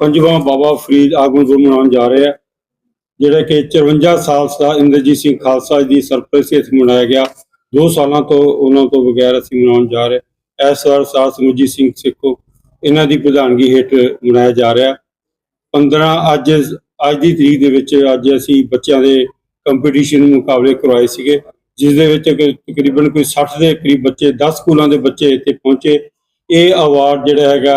ਪੰਜਵਾਂ ਬਾਬਾ ਫਰੀਦ ਆਗਮਨ ਗੁਰੂ ਮਨਾਉਣ ਜਾ ਰਹੇ ਆ, ਜਿਹੜਾ ਕਿ 54 ਸਾਲ ਦਾ ਇੰਦਰਜੀਤ ਸਿੰਘ ਖਾਲਸਾ ਜੀ ਦੀ ਸਰਪ੍ਰਸਤੀ ਵਿੱਚ ਮਨਾਇਆ ਗਿਆ। ਦੋ ਸਾਲਾਂ ਤੋਂ ਉਹਨਾਂ ਤੋਂ ਬਗੈਰ ਅਸੀਂ ਮਨਾਉਣ ਜਾ ਰਹੇ। ਇਸ ਵਾਰ ਸਾਧ ਸਮੁੱਜੀ ਸਿੰਘ ਸਿੱਖੋ, ਇਹਨਾਂ ਦੀ ਪ੍ਰਧਾਨਗੀ ਹੇਠ ਮਨਾਇਆ ਜਾ ਰਿਹਾ। 15 ਅੱਜ ਅੱਜ ਦੀ ਤਰੀਕ ਦੇ ਵਿੱਚ ਅੱਜ ਅਸੀਂ ਬੱਚਿਆਂ ਦੇ ਕੰਪੀਟੀਸ਼ਨ ਮੁਕਾਬਲੇ ਕਰਵਾਏ ਸੀਗੇ, ਜਿਸ ਦੇ ਵਿੱਚ ਤਕਰੀਬਨ ਕੋਈ 60 ਦੇ ਕਰੀਬ ਬੱਚੇ 10 ਸਕੂਲਾਂ ਦੇ ਬੱਚੇ ਇੱਥੇ ਪਹੁੰਚੇ। ਇਹ ਅਵਾਰਡ ਜਿਹੜਾ ਹੈਗਾ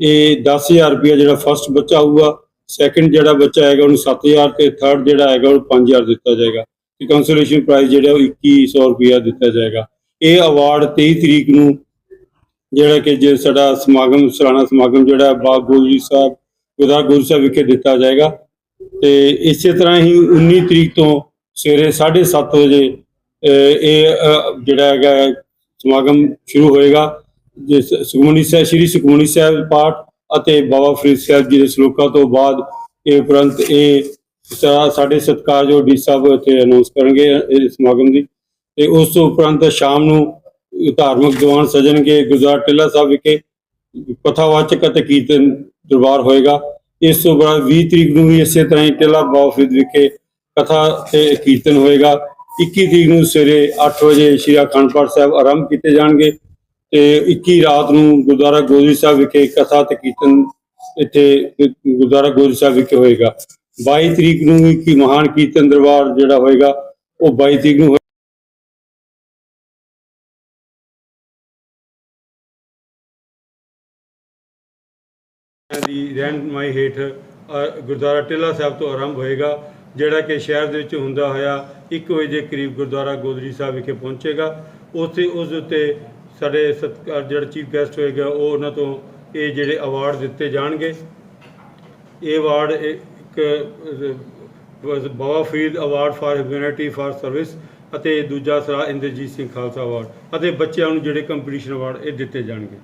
ਇਹ 10000 ਰੁਪਏ ਜਿਹੜਾ ਫਸਟ ਬੱਚਾ ਹੋਊਗਾ ਸੈਕੰਡ ਜਿਹੜਾ ਬੱਚਾ ਹੈਗਾ ਉਹਨੂੰ 7000 ਤੇ ਥਰਡ ਜਿਹੜਾ ਹੈਗਾ ਉਹਨੂੰ 5000 ਦਿੱਤਾ ਜਾਏਗਾ। ਤੇ ਕੰਸੋਲੇਸ਼ਨ ਪ੍ਰਾਈਜ਼ ਜਿਹੜਾ ਉਹ 2100 ਰੁਪਏ ਦਿੱਤਾ ਜਾਏਗਾ। ਇਹ ਅਵਾਰਡ 23 ਤਰੀਕ ਨੂੰ ਜਿਹੜਾ ਕਿ ਜੇ ਸਾਡਾ ਸਮਾਗਮ, ਸਾਲਾਨਾ ਸਮਾਗਮ ਜਿਹੜਾ ਹੈ ਬਾਗ ਗੋਲਜੀ ਸਾਹਿਬ ਗੁਰਦੁਆਰਾ ਗੁਰੂ ਸਾਹਿਬ ਵਿਖੇ ਦਿੱਤਾ ਜਾਏਗਾ। ਤੇ ਇਸੇ ਤਰ੍ਹਾਂ ਹੀ 19 ਤਰੀਕ ਤੋਂ ਸਵੇਰੇ 7:30 ਵਜੇ ਇਹ ਜਿਹੜਾ ਹੈਗਾ ਸਮਾਗਮ ਸ਼ੁਰੂ ਹੋਏਗਾ। ਸੁਖਮਨੀ ਸਾਹਿਬ, ਸ੍ਰੀ ਸੁਖਮਨੀ ਸਾਹਿਬ ਪਾਠ ਅਤੇ ਬਾਬਾ ਫਰੀਦ ਸਾਹਿਬ ਜੀ ਦੇ ਸ਼ਲੋਕਾਂ ਤੋਂ ਬਾਅਦ ਇਹ ਉਪਰੰਤ ਇਹ ਸਾਡੇ ਸਤਿਕਾਰਯੋਗ ਡੀ ਸਾਹਿਬ ਇੱਥੇ ਅਨਾਉਂਸ ਕਰਨਗੇ ਇਹ ਸਮਾਗਮ ਦੀ ਤੇ ਉਸ ਤੋਂ ਉਪਰੰਤ ਸ਼ਾਮ ਨੂੰ ਧਾਰਮਿਕ ਦੀਵਾਨ ਸਜਣਗੇ ਗੁਰਦੁਆਰਾ ਟਿੱਲਾ ਸਾਹਿਬ ਵਿਖੇ ਕਥਾਵਾਚਕ ਅਤੇ ਕੀਰਤਨ ਦਰਬਾਰ ਹੋਏਗਾ। ਇਸ ਤੋਂ ਬਾਅਦ 20 ਤਰੀਕ ਨੂੰ ਵੀ ਇਸੇ ਤਰ੍ਹਾਂ ਹੀ ਟਿੱਲਾ ਬਾਬਾ ਫਰੀਦ ਵਿਖੇ ਕਥਾ ਤੇ ਕੀਰਤਨ ਹੋਏਗਾ। 21 ਤਰੀਕ ਨੂੰ ਸਵੇਰੇ 8 ਵਜੇ ਸ਼੍ਰੀ ਅਖੰਡ ਪਾਠ ਸਾਹਿਬ ਆਰੰਭ ਕੀਤੇ ਜਾਣਗੇ। ਤੇ 21 ਰਾਤ ਨੂੰ ਗੁਰਦੁਆਰਾ ਗੋਦਰੀ ਸਾਹਿਬ ਵਿਖੇ ਕਥਾ ਤੇ ਕੀਰਤਨ ਇੱਥੇ ਗੁਰਦੁਆਰਾ ਗੋਦਰੀ ਸਾਹਿਬ ਵਿਖੇ ਹੋਏਗਾ। 22 ਤਰੀਕ ਨੂੰ ਇੱਕ ਮਹਾਨ ਕੀਰਤਨ ਦਰਬਾਰ ਜਿਹੜਾ ਹੋਏਗਾ, ਉਹ 22 ਤਰੀਕ ਨੂੰ ਦੀ ਰਹਿਨਮਾਈ ਹੇਠ ਗੁਰਦੁਆਰਾ ਟਿੱਲਾ ਸਾਹਿਬ ਤੋਂ ਆਰੰਭ ਹੋਏਗਾ, ਜਿਹੜਾ ਕਿ ਸ਼ਹਿਰ ਦੇ ਵਿੱਚ ਹੁੰਦਾ ਹੋਇਆ 1 ਵਜੇ ਦੇ ਕਰੀਬ ਗੁਰਦੁਆਰਾ ਗੋਦਰੀ ਸਾਹਿਬ ਵਿਖੇ ਪਹੁੰਚੇਗਾ। ਉੱਥੇ ਉਸ ਉੱਤੇ ਸਾਡੇ ਸਤਿਕਾਰ ਜਿਹੜਾ ਚੀਫ ਗੈਸਟ ਹੋਏਗਾ, ਉਹ ਉਹਨਾਂ ਤੋਂ ਇਹ ਜਿਹੜੇ ਅਵਾਰਡ ਦਿੱਤੇ ਜਾਣਗੇ। ਇਹ ਅਵਾਰਡ ਇੱਕ Baba Farid award for humanity for service ਅਤੇ ਦੂਜਾ ਸਰਾ ਇੰਦਰਜੀਤ ਸਿੰਘ ਖਾਲਸਾ ਅਵਾਰਡ ਅਤੇ ਬੱਚਿਆਂ ਨੂੰ ਜਿਹੜੇ ਕੰਪੀਟੀਸ਼ਨ ਅਵਾਰਡ ਇਹ ਦਿੱਤੇ ਜਾਣਗੇ।